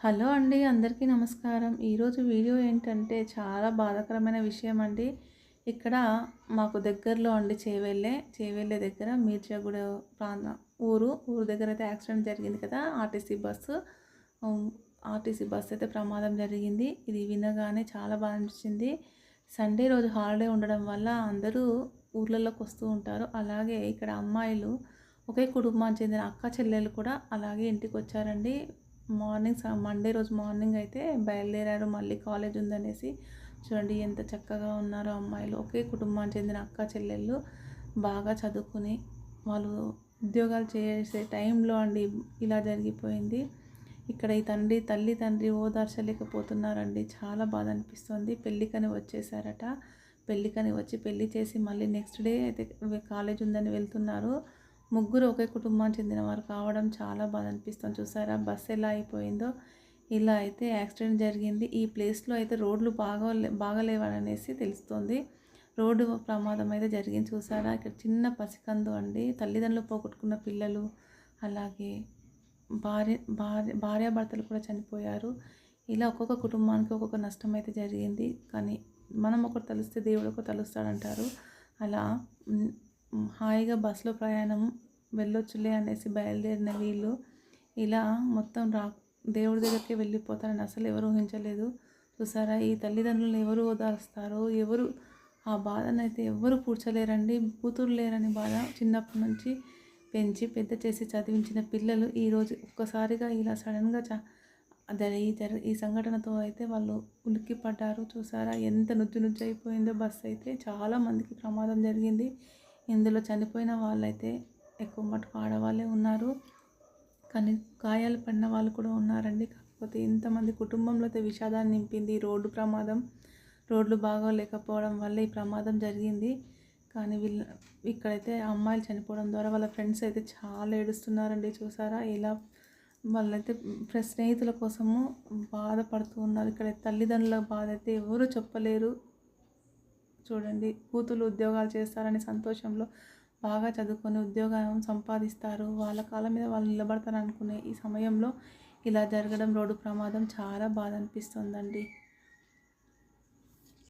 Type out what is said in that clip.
Hello అండి అందరికీ నమస్కారం. ఈరోజు వీడియో ఏంటంటే చాలా బాధాకరమైన విషయం అండి. ఇక్కడ మాకు దగ్గరలో అండి చేవెళ్ళే చేవెళ్ళే దగ్గర మీర్జాగూడ ప్రాంతం ఊరు ఊరు దగ్గర అయితే యాక్సిడెంట్ జరిగింది కదా ఆర్టీసీ బస్సు. ఆర్టీసీ బస్సు అయితే ప్రమాదం జరిగింది. ఇది వినగానే చాలా బాధ అనిపించింది. సండే రోజు హాలిడే ఉండడం వల్ల అందరూ ఊర్లలోకి వస్తూ ఉంటారు. అలాగే ఇక్కడ అమ్మాయిలు ఒకే కుటుంబానికి చెందిన అక్క చెల్లెలు కూడా అలాగే ఇంటికి వచ్చారండి. మార్నింగ్ స- మండే రోజు మార్నింగ్ అయితే బయలుదేరారు. మళ్ళీ కాలేజ్ ఉందనేసి చూడండి ఎంత చక్కగా ఉన్నారో అమ్మాయిలు. ఒకే కుటుంబానికి చెందిన అక్క చెల్లెళ్ళు బాగా చదువుకుని వాళ్ళు ఉద్యోగాలు చేసే టైంలో అండి ఇలా జరిగిపోయింది. ఇక్కడ ఈ తండ్రి తల్లి తండ్రి ఓదార్చలేకపోతున్నారండి. చాలా బాధ అనిపిస్తుంది. పెళ్ళికని వచ్చేసారట. పెళ్ళికని వచ్చి పెళ్ళి చేసి మళ్ళీ నెక్స్ట్ డే అయితే కాలేజ్ ఉందని వెళ్తున్నారు. ముగ్గురు ఒకే కుటుంబానికి చెందిన వారు కావడం చాలా బాధ అనిపిస్తుంది చూసారా? బస్సు ఎలా అయిపోయిందో? ఇలా అయితే యాక్సిడెంట్ జరిగింది. ఈ ప్లేస్లో అయితే రోడ్లు బాగా బాగలేవనేసి తెలుస్తుంది. రోడ్డు ప్రమాదం అయితే జరిగింది. చూసారా? ఇక్కడ చిన్న పసికందు అండి. తల్లిదండ్రులు పోగొట్టుకున్న పిల్లలు అలాగే భార్య భార్య భార్యాభర్తలు కూడా చనిపోయారు. ఇలా ఒక్కొక్క కుటుంబానికి ఒక్కొక్క నష్టం అయితే జరిగింది. కానీ మనం ఒకరు తలిస్తే దేవుడు ఒకరు తలుస్తాడంటారు. అలా హాయిగా బస్సులో ప్రయాణం వెళ్ళొచ్చులే అనేసి బయలుదేరిన వీళ్ళు ఇలా మొత్తం రా దేవుడి దగ్గరికి వెళ్ళిపోతారని అసలు ఎవరు ఊహించలేదు. చూసారా? ఈ తల్లిదండ్రులను ఎవరు ఓదారుస్తారో ఎవరు ఆ బాధను అయితే ఎవరు పూడ్చలేరండి? కూతురు లేరని బాధ చిన్నప్పటి నుంచి పెంచి పెద్ద చేసి చదివించిన పిల్లలు ఈరోజు ఒక్కసారిగా ఇలా సడన్గా చ ఈ జర ఈ సంఘటనతో అయితే వాళ్ళు ఉలిక్కి పడ్డారు చూసారా? ఎంత నుజ్జు నుజ్జు అయిపోయిందో బస్సు అయితే. చాలా మందికి ప్రమాదం జరిగింది. ఇందులో చనిపోయిన వాళ్ళైతే ఎక్కువ మటుకు ఆడవాళ్ళే ఉన్నారు. కానీ గాయాలు పడిన వాళ్ళు కూడా ఉన్నారండి. కాకపోతే ఇంతమంది కుటుంబంలో అయితే విషాదాన్ని నింపింది రోడ్డు ప్రమాదం. రోడ్లు బాగా లేకపోవడం వల్ల ఈ ప్రమాదం జరిగింది. కానీ వీళ్ళ ఇక్కడైతే అమ్మాయిలు చనిపోవడం ద్వారా వాళ్ళ ఫ్రెండ్స్ అయితే చాలా ఏడుస్తున్నారండి. చూసారా? ఇలా వాళ్ళైతే స్నేహితుల కోసము బాధపడుతూ ఉన్నారు. ఇక్కడ తల్లిదండ్రుల బాధ అయితే ఎవరు చెప్పలేరు. చూడండి. కూతురు ఉద్యోగాలు చేస్తారని సంతోషంలో బాగా చదువుకొని ఉద్యోగం సంపాదిస్తారు. వాళ్ళ కాళ్ళ మీద వాళ్ళు నిలబడతారు అనుకునే ఈ సమయంలో ఇలా జరగడం రోడ్డు ప్రమాదం చాలా బాధ అనిపిస్తుందండి.